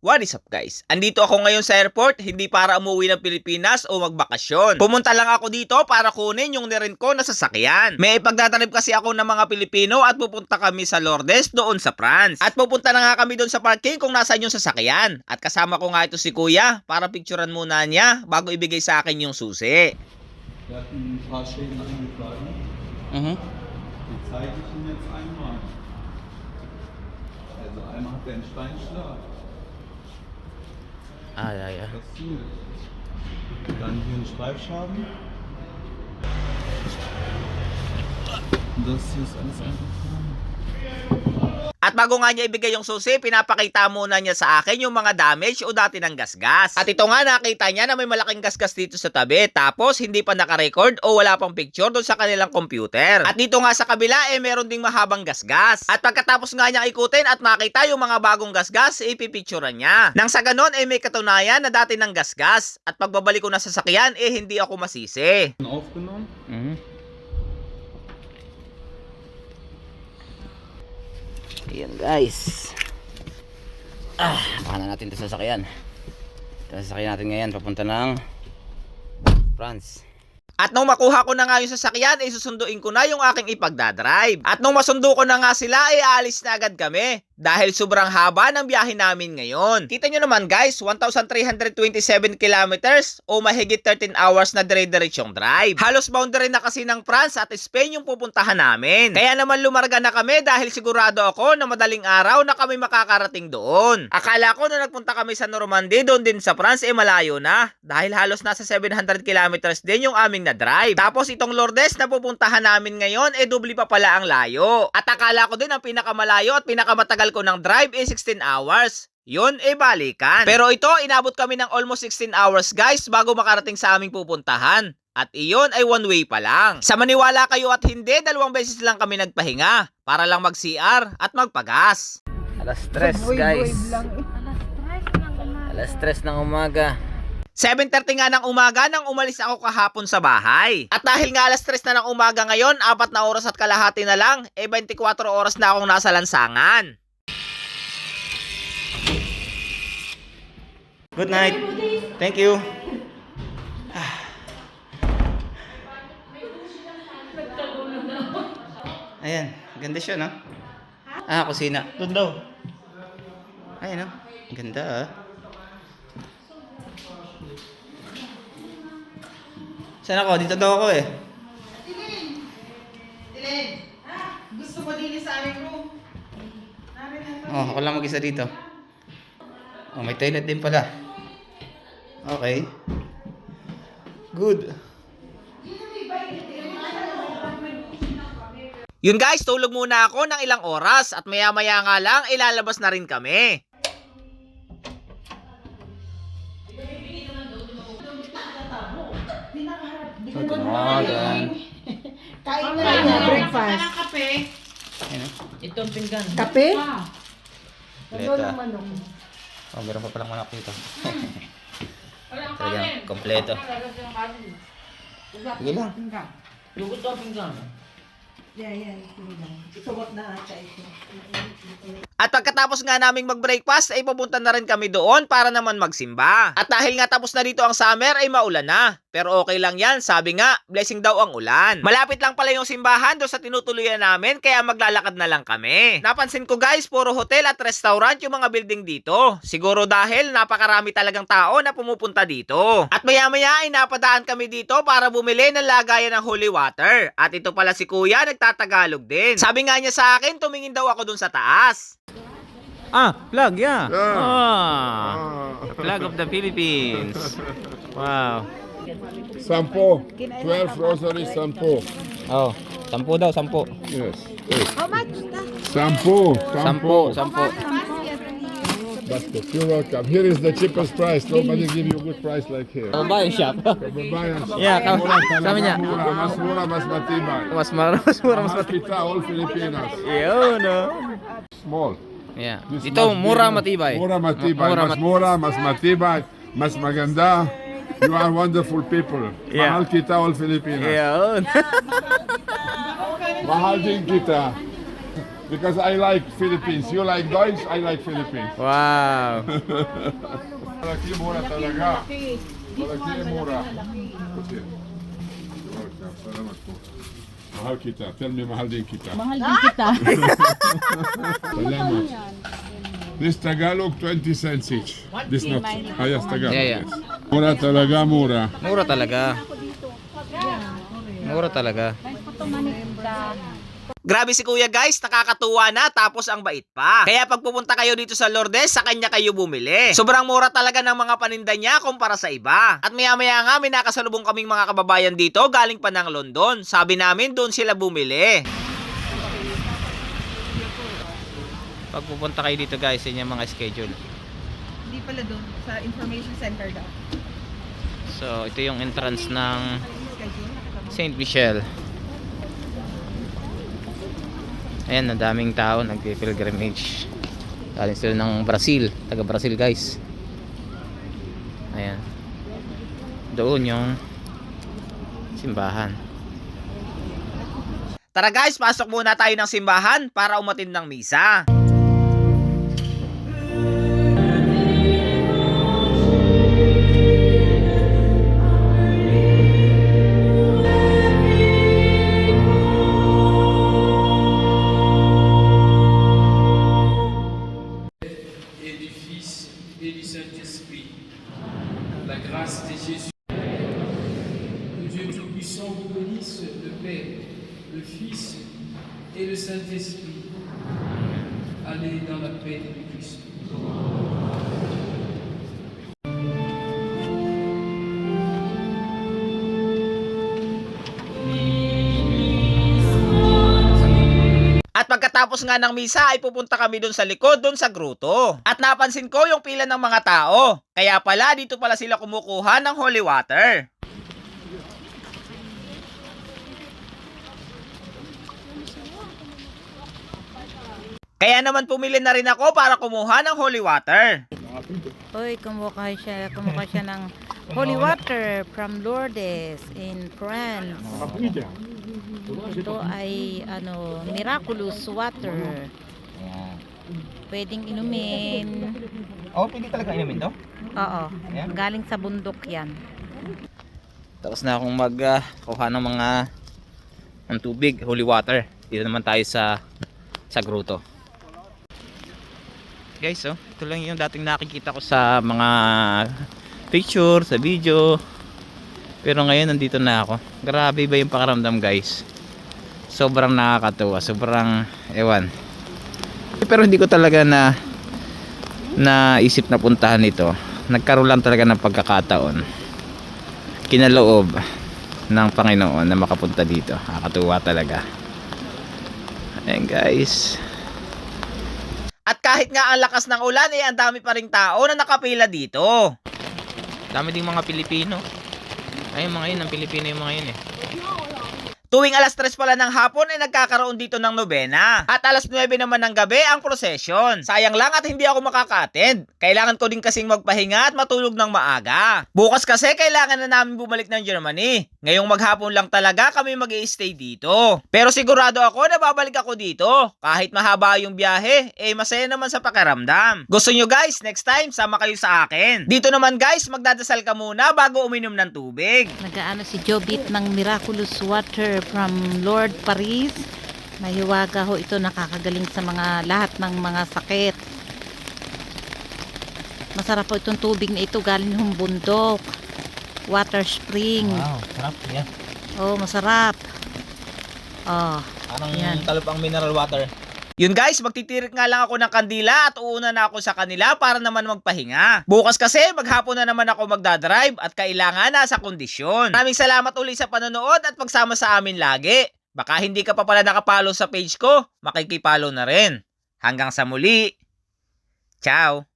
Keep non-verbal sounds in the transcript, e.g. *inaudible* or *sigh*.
What is up guys? Andito ako ngayon sa airport, hindi para umuwi ng Pilipinas o magbakasyon. Pumunta lang ako dito para kunin yung nirin ko na sasakyan. May ipagtatanib kasi ako ng mga Pilipino at pupunta kami sa Lourdes doon sa France. At pupunta na nga kami doon sa parking kung nasaan yung sasakyan. At kasama ko nga ito si Kuya para picturean muna niya bago ibigay sa akin yung susi. Mhm. Zeige ich Ihnen jetzt einmal. Also einmal hat er einen Steinschlag. Ay, ay, ay. Das hier. Dann hier ein Streifschaden. Und das hier ist alles eingetragen. At bago nga niya ibigay yung susi, pinapakita muna niya sa akin yung mga damage o dati ng gasgas. At ito nga nakita niya na may malaking gasgas dito sa tabi. Tapos hindi pa nakarecord o wala pang picture doon sa kanilang computer. At dito nga sa kabila eh meron ding mahabang gasgas. At pagkatapos nga niya ikutin at makita yung mga bagong gasgas, ipipicturean niya. Nang sa ganon eh may katunayan na dati ng gasgas. At pagbabalik ko na sa sakyan eh hindi ako masisi. Aufgenommen. Ayan guys. Ah, baka na natin ito sa sasakyan. Ito sa sasakyan natin ngayon, papunta ng France. At nung makuha ko na nga yung sasakyan, eh susunduin ko na yung aking ipagdadrive. At nung masundo ko na nga sila, eh alis na agad kami. Dahil sobrang haba ng biyahe namin ngayon. Kita nyo naman guys, 1,327 kilometers o mahigit 13 hours na dire-diretsyong drive. Halos boundary na kasi ng France at Spain yung pupuntahan namin. Kaya naman lumarga na kami dahil sigurado ako na madaling araw na kami makakarating doon. Akala ko na nagpunta kami sa Normandy doon din sa France eh malayo na. Dahil halos nasa 700 kilometers din yung aming na drive. Tapos itong Lourdes na pupuntahan namin ngayon eh dubli pa pala ang layo. At akala ko din ang pinakamalayo at pinakamatagal ko ng drive eh 16 hours. Yun, eh balikan. Pero ito, inabot kami ng almost 16 hours guys bago makarating sa aming pupuntahan. At iyon ay one way pa lang. Sa maniwala kayo at hindi, dalawang beses lang kami nagpahinga para lang mag-CR at magpagas. Alas stress guys. Alas stress ng umaga. 7.30 nga ng umaga nang umalis ako kahapon sa bahay. At dahil nga alas 3 na ng umaga ngayon, apat na oras at kalahati na lang, eh 24 oras na akong nasa lansangan. Good night. Thank you. Ayan, ganda siya, no? Ah, kusina. Doon daw. Ayan, no? Ganda, ah. Saan ako? Dito daw ako eh. Dilen, gusto mo din sa aming room. Narin na Oh, ako lang mag-isa dito. Oh, may toilet din pala. Okay. Good. Yun guys, tulog muna ako ng ilang oras at maya maya nga lang ilalabas na rin kami. Kain na lang na breakfast. kape. Ayun, Itong pinggan. Kape? Ano naman ako? Oh, meron pa palang manok dito. Talagang kompleto. Sige lang. Lugot to pinggan. Yan. Sige lang. Isuot na ata ito. At pagkatapos nga naming mag-breakfast, ay pupunta na rin kami doon para naman magsimba. At dahil nga tapos na dito ang summer, ay maulan na. Pero okay lang yan, sabi nga, blessing daw ang ulan. Malapit lang pala yung simbahan doon sa tinutuluyan namin, kaya maglalakad na lang kami. Napansin ko guys, puro hotel at restaurant yung mga building dito. Siguro dahil napakarami talagang tao na pumupunta dito. At maya maya ay napadaan kami dito para bumili ng lagayan ng holy water. At ito pala si kuya, nagtatagalog din. Sabi nga niya sa akin, tumingin daw ako doon sa taas. Ah, flag, yeah. Ah, the flag of the Philippines. *laughs* Wow. Sampo. 12 rosary sampo. Oh, sampu daw, sampu. Yes. How much? Sampo. Sampu, sampu. Basket. You're welcome. Here is the cheapest price. Nobody give you good price like here. Kababayan shop. Kababayan. Yeah, kam- Mura talaga, sabi niya. Mura, mas mura, mas matibay. mas mura, mas mura, mas Mahal kita, all Filipinas. Yun, no? Small. Yeah. Ito, be- mura matibay. Mura matibay. Mura mas mura, mas matibay, mas maganda. You are wonderful people. Yeah. Mahal kita, all Filipinas. Yun. Mahal din kita. Because I like Philippines. You like Deutsch, I like Philippines. Wow. Malaki mura talaga. Malaki mura. Salamat po. Mahal kita. Tell me mahal din kita. Mahal din kita. *laughs* Salamat. This Tagalog 20 cents each. This not. Ah, yes, Tagalog. Yeah, yeah. Yes. Mura talaga, mura. Mura talaga. Mura talaga. Grabe si kuya guys, nakakatuwa na tapos ang bait pa. Kaya pag pupunta kayo dito sa Lourdes, sa kanya kayo bumili. Sobrang mura talaga ng mga paninda niya kumpara sa iba. At maya maya nga, may nakasalubong kaming mga kababayan dito galing pa ng London. Sabi namin doon sila bumili. Pag pupunta kayo dito guys, yun yung mga schedule. Hindi pala doon. Sa information center daw. So, ito yung entrance ng? St. Michel. Ayan, ang daming tao nagpi-pilgrimage. Galing sila ng Brazil. Taga Brazil, guys. Ayan. Doon yung simbahan. Tara guys, pasok muna tayo ng simbahan para umatin ng misa. Grâce de Jésus. Que Dieu Tout-Puissant vous bénisse, le Père, le Fils et le Saint-Esprit. Allez dans la paix du Christ. Pagkatapos nga ng misa ay pupunta kami doon sa likod, doon sa gruto. At napansin ko yung pila ng mga tao. Kaya pala dito pala sila kumukuha ng holy water. Kaya naman pumili na rin ako para kumuha ng holy water. Uy, kumuha siya, kumuha siya ng holy water from Lourdes in France. Ito ay ano, miraculous water. Pwedeng inumin. Oh, pwede talaga inumin to? Oo. Ayan. Galing sa bundok yan. Tapos na akong magkuha ng mga ng tubig, holy water. Dito naman tayo sa sa gruto. Guys, oh, ito lang yung dating nakikita ko sa mga picture, sa video. Pero ngayon nandito na ako. Grabe ba yung pakaramdam, guys? Sobrang nakakatuwa, sobrang ewan. Pero hindi ko talaga na naisip na puntahan ito. Nagkaroon lang talaga ng pagkakataon kinaloob ng Panginoon na makapunta dito. Nakakatuwa talaga. Ayan guys. At kahit nga ang lakas ng ulan, eh ang dami pa ring tao na nakapila dito. Dami ding mga Pilipino. Ayun mga yun, ang Pilipino yung mga yun eh. Tuwing alas 3 pala ng hapon ay nagkakaroon dito ng nobena. At alas 9 naman ng gabi ang prosesyon. Sayang lang at hindi ako makaka-attend. Kailangan ko din kasing magpahinga at matulog ng maaga. Bukas kasi kailangan na namin bumalik ng Germany. Ngayong maghapon lang talaga kami mag stay dito. Pero sigurado ako na babalik ako dito. Kahit mahaba yung biyahe, eh masaya naman sa pakiramdam. Gusto nyo guys, next time sama kayo sa akin. Dito naman guys, magdadasal ka muna bago uminom ng tubig. Nagaano si Jobit ng miraculous water from Lord Paris. Mahiwaga ho ito nakakagaling sa mga lahat ng mga sakit. Masarap po itong tubig na ito galing ng bundok. Water spring. sarap yan. Oh, masarap. Oh, Parang Yan. talop ang mineral water. Yun guys, magtitirik nga lang ako ng kandila at uuna na ako sa kanila para naman magpahinga. Bukas kasi maghapon na naman ako magdadrive at kailangan nasa kondisyon. Maraming salamat uli sa panonood at pagsama sa amin lagi. Baka hindi ka pa pala nakapalo sa page ko, makikipalo na rin. Hanggang sa muli. Ciao!